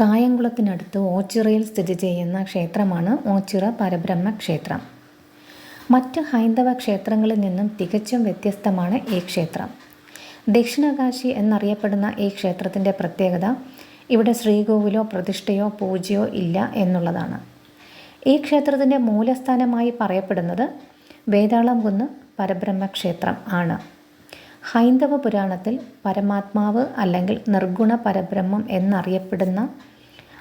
കായംകുളത്തിനടുത്ത് ഓച്ചിറയിൽ സ്ഥിതി ചെയ്യുന്ന ക്ഷേത്രമാണ് ഓച്ചിറ പരബ്രഹ്മ ക്ഷേത്രം. മറ്റ് ഹൈന്ദവ ക്ഷേത്രങ്ങളിൽ നിന്നും തികച്ചും വ്യത്യസ്തമാണ് ഈ ക്ഷേത്രം. ദക്ഷിണകാശി എന്നറിയപ്പെടുന്ന ഈ ക്ഷേത്രത്തിന്റെ പ്രത്യേകത ഇവിടെ ശ്രീകോവിലോ പ്രതിഷ്ഠയോ പൂജയോ ഇല്ല എന്നുള്ളതാണ്. ഈ ക്ഷേത്രത്തിന്റെ മൂലസ്ഥാനമായി പറയപ്പെടുന്നത് വേതാളം കുന്ന് പരബ്രഹ്മ ക്ഷേത്രം ആണ്. ഹൈന്ദവ പുരാണത്തിൽ പരമാത്മാവ് അല്ലെങ്കിൽ നിർഗുണ പരബ്രഹ്മം എന്നറിയപ്പെടുന്ന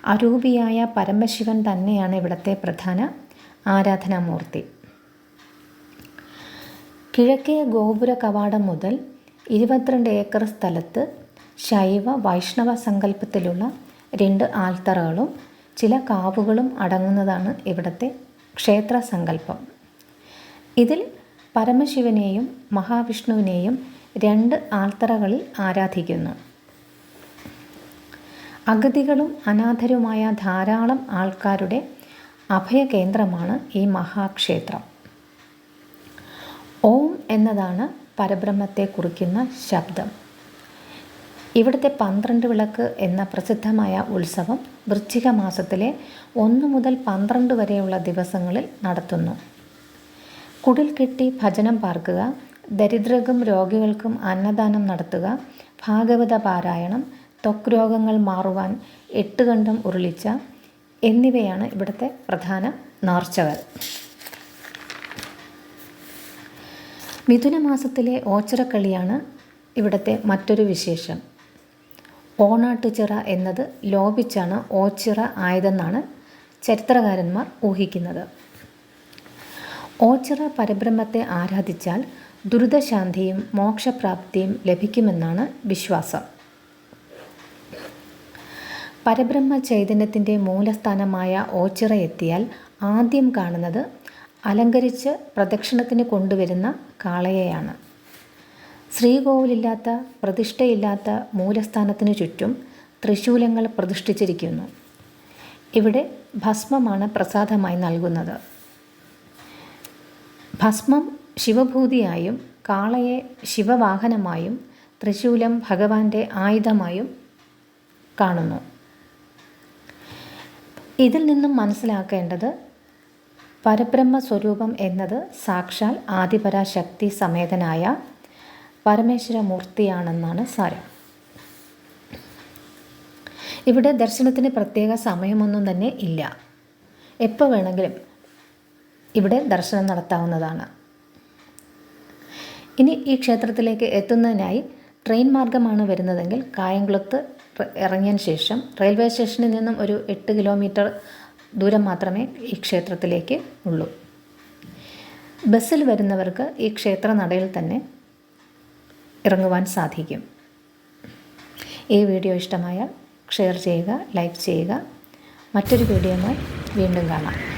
അരൂപിയായ പരമശിവൻ തന്നെയാണ് ഇവിടുത്തെ പ്രധാന ആരാധനാമൂർത്തി. കിഴക്കേ ഗോപുര കവാടം മുതൽ ഇരുപത്തിരണ്ട് ഏക്കർ സ്ഥലത്ത് ശൈവ വൈഷ്ണവ സങ്കല്പത്തിലുള്ള രണ്ട് ആൽത്തറകളും ചില കാവുകളും അടങ്ങുന്നതാണ് ഇവിടുത്തെ ക്ഷേത്ര സങ്കല്പം. ഇതിൽ പരമശിവനെയും മഹാവിഷ്ണുവിനെയും രണ്ട് ആൽത്തറകളിൽ ആരാധിക്കുന്നു. അഗതികളും അനാഥരുമായ ധാരാളം ആൾക്കാരുടെ അഭയകേന്ദ്രമാണ് ഈ മഹാക്ഷേത്രം. ഓം എന്നതാണ് പരബ്രഹ്മത്തെ കുറിക്കുന്ന ശബ്ദം. ഇവിടുത്തെ പന്ത്രണ്ട് വിളക്ക് എന്ന പ്രസിദ്ധമായ ഉത്സവം വൃശ്ചിക മാസത്തിലെ ഒന്ന് മുതൽ പന്ത്രണ്ട് വരെയുള്ള ദിവസങ്ങളിൽ നടത്തുന്നു. കുടിൽ കെട്ടി ഭജനം പാർക്കുക ദരിദ്രർക്കും രോഗികൾക്കും അന്നദാനം നടത്തുക. ഭാഗവത പാരായണം ത്വക്ക് രോഗങ്ങൾ മാറുവാൻ എട്ടുകണ്ടം ഉരുളിച്ച എന്നിവയാണ് ഇവിടുത്തെ പ്രധാന നേർച്ചകൾ. മിഥുന മാസത്തിലെ ഓച്ചിറക്കളിയാണ് ഇവിടുത്തെ മറ്റൊരു വിശേഷം. ഓണാട്ടുചിറ എന്നത് ലോപിച്ചാണ് ഓച്ചിറ ആയതെന്നാണ് ചരിത്രകാരന്മാർ ഊഹിക്കുന്നത്. ഓച്ചിറ പരബ്രഹ്മത്തെ ആരാധിച്ചാൽ ദുരിതശാന്തിയും മോക്ഷപ്രാപ്തിയും ലഭിക്കുമെന്നാണ് വിശ്വാസം. പരബ്രഹ്മ ചൈതന്യത്തിന്റെ മൂലസ്ഥാനമായ ഓച്ചിറ എത്തിയാൽ ആദ്യം കാണുന്നത് അലങ്കരിച്ച് പ്രദക്ഷിണത്തിന് കൊണ്ടുവരുന്ന കാളയെയാണ്. ശ്രീകോവിലില്ലാത്ത പ്രതിഷ്ഠയില്ലാത്ത മൂലസ്ഥാനത്തിന് ചുറ്റും ത്രിശൂലങ്ങൾ പ്രതിഷ്ഠിച്ചിരിക്കുന്നു. ഇവിടെ ഭസ്മമാണ് പ്രസാദമായി നൽകുന്നത്. ഭസ്മം ശിവഭൂതിയായും കാളയെ ശിവവാഹനമായും ത്രിശൂലം ഭഗവാന്റെ ആയുധമായും കാണുന്നു. ഇതിൽ നിന്നും മനസ്സിലാക്കേണ്ടത് പരബ്രഹ്മ സ്വരൂപം എന്നത് സാക്ഷാൽ ആദിപരാശക്തി സമേതനായ പരമേശ്വരമൂർത്തിയാണെന്നാണ് സാരം. ഇവിടെ ദർശനത്തിന് പ്രത്യേക സമയമൊന്നും തന്നെ ഇല്ല. എപ്പോൾ വേണമെങ്കിലും ഇവിടെ ദർശനം നടത്താവുന്നതാണ്. ഇനി ഈ ക്ഷേത്രത്തിലേക്ക് എത്തുന്നതിനായി ട്രെയിൻ മാർഗമാണ് വരുന്നതെങ്കിൽ കായംകുളത്ത് ഇറങ്ങിയതിന് ശേഷം റെയിൽവേ സ്റ്റേഷനിൽ നിന്നും ഒരു എട്ട് കിലോമീറ്റർ ദൂരം മാത്രമേ ഈ ക്ഷേത്രത്തിലേക്ക് ഉള്ളൂ. ബസ്സിൽ വരുന്നവർക്ക് ഈ ക്ഷേത്ര നടയിൽ തന്നെ ഇറങ്ങുവാൻ സാധിക്കും. ഈ വീഡിയോ ഇഷ്ടമായാൽ ഷെയർ ചെയ്യുക ലൈക്ക് ചെയ്യുക. മറ്റൊരു വീഡിയോയുമായി വീണ്ടും കാണാം.